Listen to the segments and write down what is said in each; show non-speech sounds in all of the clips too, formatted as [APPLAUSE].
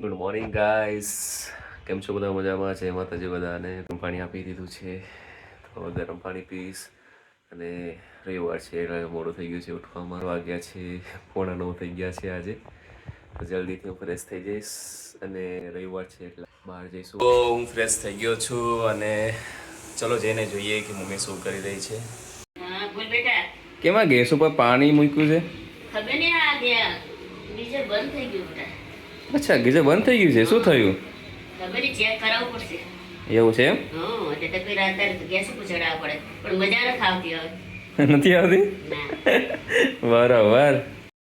Good morning guys કેમ છો બધા? મજામાં? છે માતાજી બધાને. ગરમ પાણી આપી દીધું છે. તો ગરમ પાણી પીશ. અને રવિવાર છે એટલે મોડું થઈ ગયું છે ઉઠવામાં. વાગ્યા છે. પોણા નવ થઈ ગયા છે આજે. તો જલ્દીથી હું ફ્રેશ થઈ જઈશ. અને રવિવાર છે એટલે બહાર જઈશું. તો હું ફ્રેશ થઈ ગયો છું અને ચલો જઈને જોઈએ કે મમ્મી શું કરી રહી છે. કેમાં ગેસ ઉપર પાણી મૂક્યું છે ખબર નહીં આ ગયા બીજે બંધ થઈ ગયું બેટા અચ્છા ગીઝર બંધ થઈ ગયું છે? શું થયું? ખબર ચેક કરાવવું પડશે. એવું છે એમ? હા એટલે તો પેલા ગેસ ઉપર પડે. પણ મજા નથી આવતી હવે. [LAUGHS] નથી આવતી? [LAUGHS] બરાબર.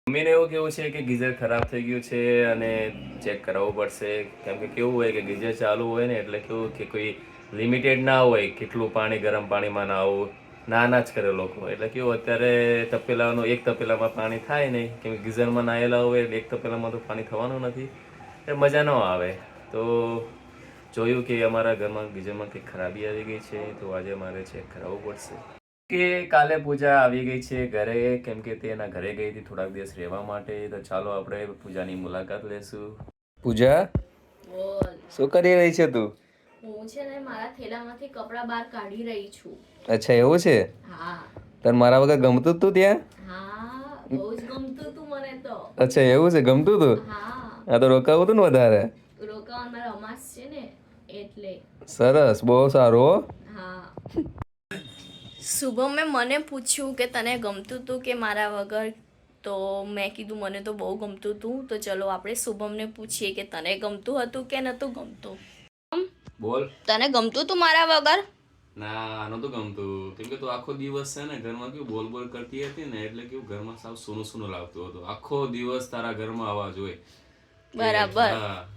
મમ્મીને એવું કેવું છે કે ગીઝર ખરાબ થઈ ગયું છે અને ચેક કરાવવું પડશે? કેમ કે કેવું હોય કે ગીઝર ચાલુ હોય ને એટલે કેવું કે કોઈ લિમિટેડ ના હોય કેટલું પાણી ગરમ પાણીમાં ના ના જ કરે લોકો એટલે કેવું અત્યારે તપેલાનું એક તપેલામાં પાણી થાય નહીં. કેમ કે ગીઝરમાં નાયેલા હોય એટલે એક તપેલામાં તો પાણી થવાનું નથી. એટલે મજા ન આવે. તો જોયું કે અમારા ઘરમાં ગીઝરમાં કંઈક ખરાબી આવી ગઈ છે તો આજે મારે ચેક કરાવવું પડશે. કે કાલે પૂજા આવી ગઈ છે ઘરે કેમ કે તે એના ઘરે ગઈ હતી થોડાક દિવસ રહેવા માટે. તો ચાલો આપણે પૂજાની મુલાકાત લેશું. પૂજા? શું કરી રહી છે તું? હું છે ને મારા થેલામાંથી કપડાં બહાર કાઢી રહી છું. અચ્છા એવું છે? હા. તને મારા વગર ગમતું તું ત્યાં? હા બહુ જ ગમતું તું મને તો. અચ્છા એવું છે? ગમતું તું? હા. આ તો રોકાવું તું ને વધારે? રોકાવાનું મારા અમાસ છે ને એટલે. સરસ બહુ સારું હો. શુભમે મને પૂછ્યું કે તને ગમતું તું કે મારા વગર? તો મેં કીધું મને તો બહુ ગમતું તું. તો ચલો આપણે શુભમને પૂછીએ કે તને ગમતું હતું કે નહોતું ગમતું? બોલ. તને ગમતું તું મારા વગર? ના નતું ગમતું. કેમ કે તું આખો દિવસ છે ને ઘરમાં કેવું બોલ બોલ કરતી હતી ને એટલે કેવું ઘરમાં સાવ સૂનું સૂનું લાગતું હતું. આખો દિવસ તારા ઘરમાં આવા જોઈએ બરાબર.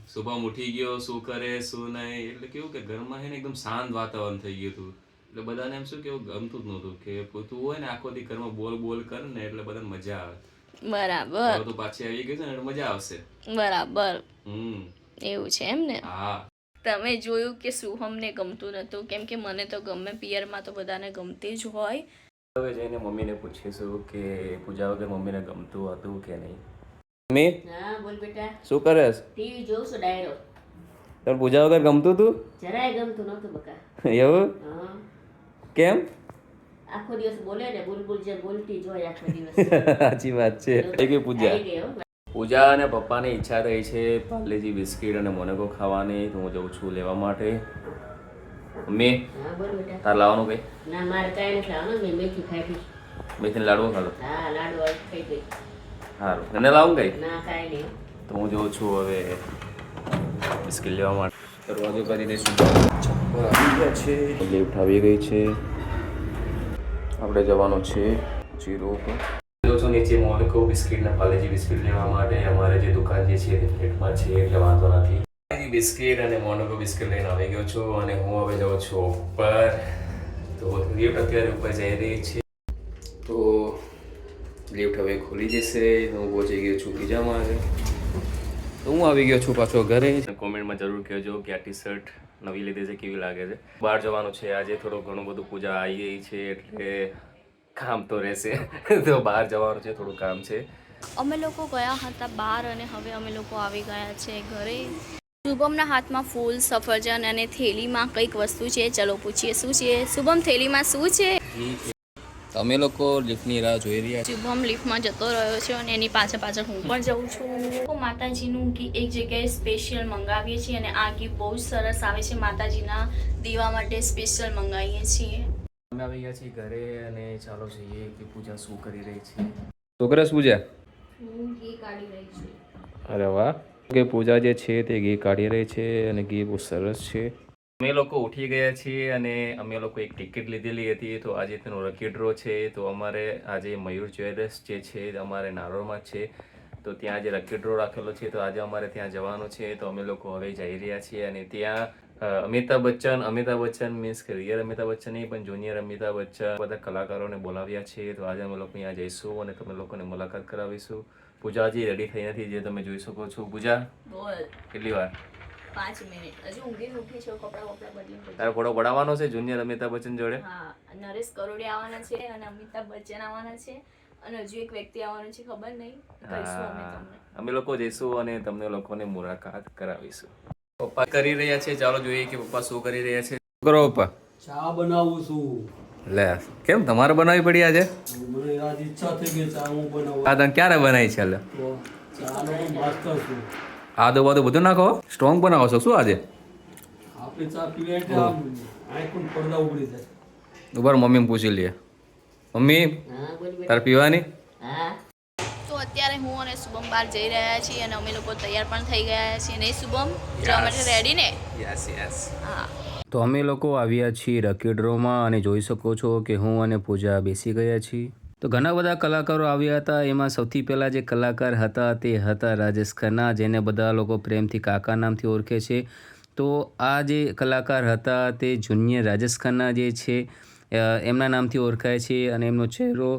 સુબહ ઉઠી ગયો શું કરે શું નહીં એટલે કેવું કે ઘરમાં છે ને એકદમ શાંત વાતાવરણ થઈ ગયું હતું. એટલે બધાને એમ શું કેવું ગમતું જ નહોતું કે તું હોય ને આખો દી ઘરમાં બોલ બોલ કર ને એટલે બધાને મજા આવે. બરાબર. તો પાછી આવી ગઈ છે ને મજા આવશે. બરાબર. હમ. એવું છે એમ ને? હા. તમે જોયું કે શુભમને ગમતું નહોતું? કેમ કે મને તો ગમે પિયરમાં તો બધાને ગમતી જ હોય. હવે જઈને મમ્મીને પૂછીશું કે પૂજા વગર મમ્મીને ગમતું હતું કે નહીં? મમ્મી? હા બોલ બેટા. શું કરેસ? ટીવી જોઉં છું ડાયરો. તને પૂજા વગર ગમતું તું? જરાય ગમતું નહોતું બકા. એવું? હા. કેમ? આખો દિવસ બોલે ને બુલબુલ જે બોલતી જોય આખો [LAUGHS] દિવસ. સાચી વાત છે. પૂજા. પૂજા અને પપ્પાની ઈચ્છા રહી છે પાર્લેજી બિસ્કિટ અને મોનેકો ખાવાની તો હું જઉં છું લેવા માટે. મમ્મી તાર લાવવાનું કઈ? ના મારે કાંઈ નથી લાવવાનું મેં મેથી ખાઈ મેથીને લાડવો ખાધો હા લાડવો ખાઈ ગઈ સારું એને લાવું કઈ? ના કાંઈ નહીં. તો હું જઉં છું હવે બિસ્કિટ લેવા માટે. દરવાજો કરી દઈશું. ચપ્પલ આવી ગયા છે. લિફ્ટ આવી ગઈ છે. આપણે જવાનું છે જીરો ઉપર. નીચે મોલકો બિસ્કિટ ને પાલેજી બિસ્કિટ લેવા માટે અમારે જે દુકાન જે છે તે ફ્લેટમાં છે, એટલે વાંધો નથી. પાલેજી બિસ્કિટ અને મોનોકો બિસ્કિટ લઈને આવી ગયો છું અને હું હવે જાઉં છું ઉપર. તો લિફ્ટ અત્યારે ઉપર જઈ રહી છે. તો લિફ્ટ હવે ખુલી જશે. હું પહોંચી ગયો છું બીજા તો હું આવી ગયો છું પાછો ઘરે. કોમેન્ટમાં જરૂર કહેજો કે આ ટી શર્ટ નવી લીધી છે, કેવી લાગે છે? બહાર જવાનું છે. આજે થોડું ઘણું બધું પૂજા આવી ગઈ છે, એટલે કામ તો રહેશે. તો બહાર જવાનું છે થોડું કામ છે. અમે લોકો ગયા હતા બહાર અને હવે અમે લોકો આવી ગયા છે ઘરે. શુભમના હાથમાં ફૂલ સફરજન અને થેલીમાં કંઈક વસ્તુ છે. ચલો પૂછીએ શું છે? શુભમ થેલીમાં શું છે? તમે લોકો લિફ્ટની રાહ જોઈ રહ્યા શુભમ લિફ્ટમાં જતો રહ્યો છે અને એની પાછળ પાછળ હું પણ જઉં છું. માતાજીનું ઘી એક જગ્યાએ સ્પેશિયલ મંગાવીએ છીએ અને આ ઘી બહુ જ સરસ આવે છે. માતાજીના દીવા માટે સ્પેશિયલ મંગાવીએ છીએ. અમે આવી ગયા છીએ ઘરે અને ચાલો જોઈએ કે પૂજા શું કરી રહી છે. શું છે? અરે વાહ. કે પૂજા જે છે તે ઘી કાઢી રહી છે અને ઘી બહુ સરસ છે. અમે લોકો ઉઠી ગયા છીએ અને અમે લોકો એક ટિકિટ લીધેલી હતી તો આજે તેનો લકી ડ્રો છે તો અમારે આજે મયુર જ્વેલર્સ જે છે અમારે નારોલમાં છે. તો ત્યાં જે લકી ડ્રો રાખેલો છે તો આજે અમારે ત્યાં જવાનું છે તો અમે લોકો હવે જઈ રહ્યા છીએ અને ત્યાં અમિતાભ બચ્ચન અમિતાભ બચ્ચન મીન્સ કે રિયલ અમિતાભ બચ્ચન નહીં પણ જુનિયર અમિતાભ બચ્ચન બધા કલાકારોને બોલાવ્યા છે. તો આજે અમે લોકો અહીંયા જઈશું અને તમે લોકોને મુલાકાત કરાવીશું. પૂજા હજી રેડી થઈ નથી જે તમે જોઈ શકો છો. પૂજા બોલ. કેટલી વાર? પાંચ મિનિટ. હજુ ઊંઘી ઉઠી છે કપડાં વપડા બદલીને તારો ફોટો પડાવવાનો છે જુનિયર અમિતાભ બચ્ચન જોડે? હા નરેશ કરોડિયા આવવાના છે અને અમિતાભ બચ્ચન આવવાના છે. અને હજુ એક વ્યક્તિ આવવાનું છે ખબર નહીં. અમે લોકો જઈશું અને તમને લોકોને મુલાકાત કરાવીશું. પપ્પા કરી રહ્યા છે. ચાલો જોઈએ કે પપ્પા શું કરી રહ્યા છે. શું કરો પપ્પા? ચા બનાવું છું. લે કેમ? તમારે બનાવવી પડી આજે? મને આજ ઈચ્છા થઈ ગઈ ચા હું બનાવું. આ તમે ક્યારે બનાવી છે લે? ચાનો માસ્ટર છું. આદો બાદો બધું નાખો સ્ટ્રોંગ બનાવો છો. શું આજે? આપણે ચા પીએ એટલે આમ પડદા ઉગડી જાય. ઉભર મમ્મીને પૂછી લઈએ. મમ્મી તાર પીવાની? હા. હું અને શુભમ બહાર જઈ રહ્યા છીએ અને અમે લોકો તૈયાર પણ થઈ ગયા છીએ. નહીં શુભમ જવા માટે રેડી ને? યસ યસ હા. તો અમે લોકો આવ્યા છીએ રકેડરોમાં અને જોઈ શકો છો કે હું અને પૂજા બેસી ગયા છીએ. તો ઘણા બધા કલાકારો આવ્યા હતા. એમાં સૌથી પહેલાં જે કલાકાર હતા તે હતા રાજેશ ખન્ના જેને બધા લોકો પ્રેમથી કાકા નામથી ઓળખે છે. તો આ જે કલાકાર હતા તે જુનિયર રાજેશ ખન્ના જે છે એમના નામથી ઓળખાય છે અને એમનો ચહેરો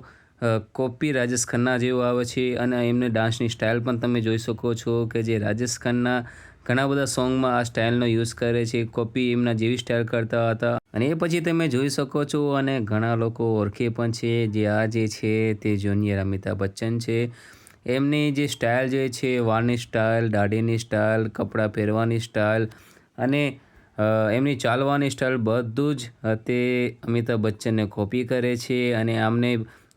કોપી રાજેશ ખન્ના જેવો આવે છે અને એમને ડાન્સની સ્ટાઇલ પણ તમે જોઈ શકો છો કે જે રાજેશ ખન્ના ઘણા બધા સોંગમાં આ સ્ટાઇલનો યુઝ કરે છે, કોપી એમના જેવી સ્ટાઇલ કરતા હતા. અને એ પછી તમે જોઈ શકો છો અને ઘણા લોકો ઓળખે પણ છે જે આ જે છે તે જુનિયર અમિતાભ બચ્ચન છે. એમની જે સ્ટાઇલ જે છે, વાળની સ્ટાઇલ, દાઢીની સ્ટાઇલ, કપડાં પહેરવાની સ્ટાઇલ અને એમની ચાલવાની સ્ટાઇલ બધું જ તે અમિતાભ બચ્ચનને કોપી કરે છે અને આમને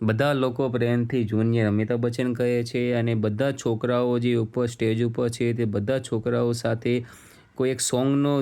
બધા લોકો પ્રેમથી જુનિયર અમિતાભ બચ્ચન કહે છે અને બધા છોકરાઓ જે ઉપર સ્ટેજ ઉપર છે તે બધા છોકરાઓ સાથે કોઈ એક સોંગનો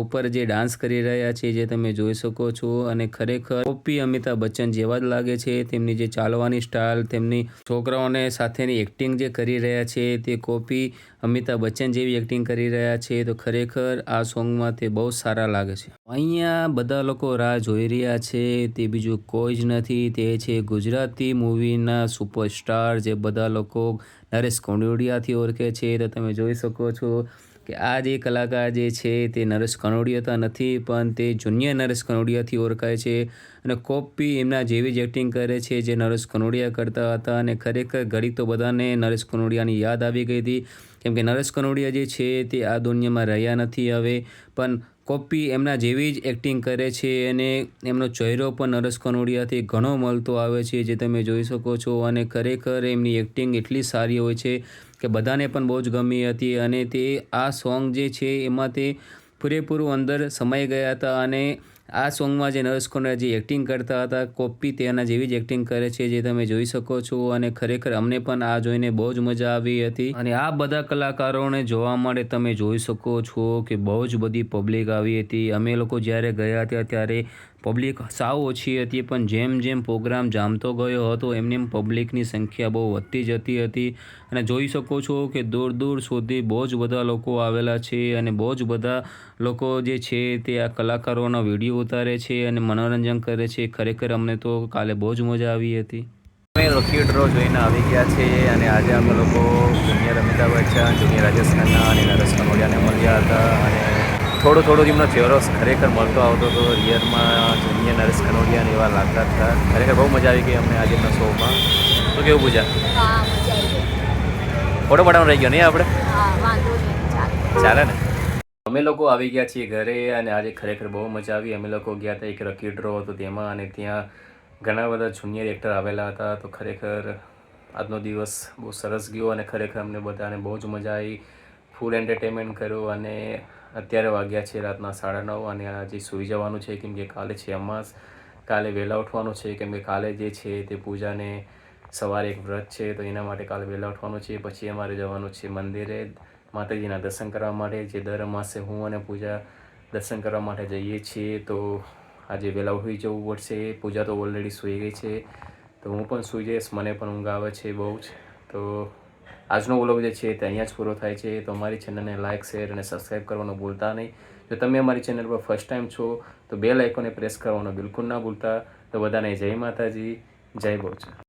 ઉપર જે ડાન્સ કરી રહ્યા છે, જે તમે જોઈ શકો છો અને ખરેખર કોપી અમિતાભ બચ્ચન જેવા જ લાગે છે. તેમની જે ચાલવાની સ્ટાઇલ, તેમની છોકરાઓને સાથેની એક્ટિંગ જે કરી રહ્યા છે, તે કોપી અમિતાભ બચ્ચન જેવી એક્ટિંગ કરી રહ્યા છે, તો ખરેખર આ સોંગમાં તે બહુ સારા લાગે છે. અહીંયા બધા લોકો રાહ જોઈ રહ્યા છે, તે બીજું કોઈ જ નથી. તે છે ગુજરાતી મૂવીના સુપરસ્ટાર જે બધા લોકો નરેશ કોંડોડિયાથી ઓળખે છે. તો તમે જોઈ શકો છો કે આ જે કલાકાર જે છે તે નરેશ કનોડિયા નથી, પણ તે જુનિયર નરેશ કનોડિયાથી ઓળખાય છે અને કોપી એમના જેવી જ એક્ટિંગ કરે છે જે નરેશ કનોડિયા કરતા હતા અને ખરેખર ઘડી તો બધાને નરેશ કનોડિયાની યાદ આવી ગઈ હતી. કેમ કે નરેશ કનોડિયા જે છે તે આ દુનિયામાં રહ્યા નથી હવે, પણ કોપી એમના જેવી જ એક્ટિંગ કરે છે અને એમનો ચહેરો પણ નરેશ કનોડિયાથી ઘણો મળતો આવે છે, જે તમે જોઈ શકો છો અને ખરેખર એમની એક્ટિંગ એટલી સારી હોય છે કે બધાને પણ બહુ જ ગમી હતી અને તે આ સોંગ જે છે એમાં તે પૂરેપૂરું અંદર સમાઈ ગયા હતા અને આ સોંગમાં જે નરેશ કનોડિયા જે એક્ટિંગ કરતા હતા, કોપી તેના જેવી જ એક્ટિંગ કરે છે જે તમે જોઈ શકો છો અને ખરેખર અમને પણ આ જોઈને બહુ જ મજા આવી હતી. અને આ બધા કલાકારોને જોવા માટે તમે જોઈ શકો છો કે બહુ જ બધી પબ્લિક આવી હતી. અમે લોકો જ્યારે ગયા હતા ત્યારે પબ્લિક સાવ ઓછી હતી, પણ જેમ જેમ પ્રોગ્રામ જામતો ગયો હતો એમને એમ પબ્લિકની સંખ્યા બહુ વધતી જતી હતી. અને જોઈ શકો છો કે દૂર દૂર સુધી બહુ જ બધા લોકો આવેલા છે અને બહુ જ બધા લોકો જે છે તે આ કલાકારોના વીડિયો ઉતારે છે અને મનોરંજન કરે છે. ખરેખર અમને તો કાલે બહુ જ મજા આવી હતી. અમે લકી ડ્રો જોઈને આવી ગયા છીએ અને આજે અમે લોકો જુનિયર અમિતાભ બચ્ચન જુનિયર રાજેશ ખન્ના અને નરેશ કનોડિયાને મળ્યા હતા અને થોડો થોડો જેમનો ચહેરો ખરેખર મળતો આવતો હતો. રિયરમાં જુનિયર નરેશ કનોડિયાને એવા લાગતા હતા. ખરેખર બહુ મજા આવી ગઈ અમને આજે એમના શોમાં. તો કેવું પૂજા? ફોટો પડાવવાનો રહી ગયો નહીં આપણે? ચાલે ને? અમે લોકો આવી ગયા છીએ ઘરે અને આજે ખરેખર બહુ મજા આવી. અમે લોકો ગયા હતા એક રકી ડ્રો હતો તેમાં અને ત્યાં ઘણા બધા જુનિયર એક્ટર આવેલા હતા. તો ખરેખર આજનો દિવસ બહુ સરસ ગયો અને ખરેખર અમને બધાને બહુ જ મજા આવી. ફૂલ એન્ટરટેનમેન્ટ કર્યું અને અત્યારે વાગ્યા છે રાતના સાડા નવ અને આજે સૂઈ જવાનું છે, કેમ કે કાલે છે અમાસ, કાલે વહેલા ઉઠવાનું છે, કેમ કે કાલે જે છે તે પૂજાને સવારે એક વ્રત છે, તો એના માટે કાલે વહેલા ઉઠવાનું છે, પછી અમારે જવાનું છે મંદિરે માતાજીના દર્શન કરવા માટે, જે દર માસે હું અને પૂજા દર્શન કરવા માટે જઈએ છીએ, તો આજે વહેલા ઉઠી જવું પડશે, પૂજા તો ઓલરેડી સૂઈ ગઈ છે, તો હું પણ સૂઈ જઈશ, મને પણ ઊંઘ આવે છે બહુ જ, તો આજનો વ્લોગ જે છે તે અહીંયા જ પૂરો થાય છે. તો અમારી ચેનલને લાઇક શેર અને સબસ્ક્રાઈબ કરવાનું ભૂલતા નહીં. જો તમે અમારી ચેનલ પર ફર્સ્ટ ટાઈમ છો, તો બે લાઇકોને પ્રેસ કરવાનું બિલકુલ ના ભૂલતા. તો બધાને જય માતાજી, જય બહુચર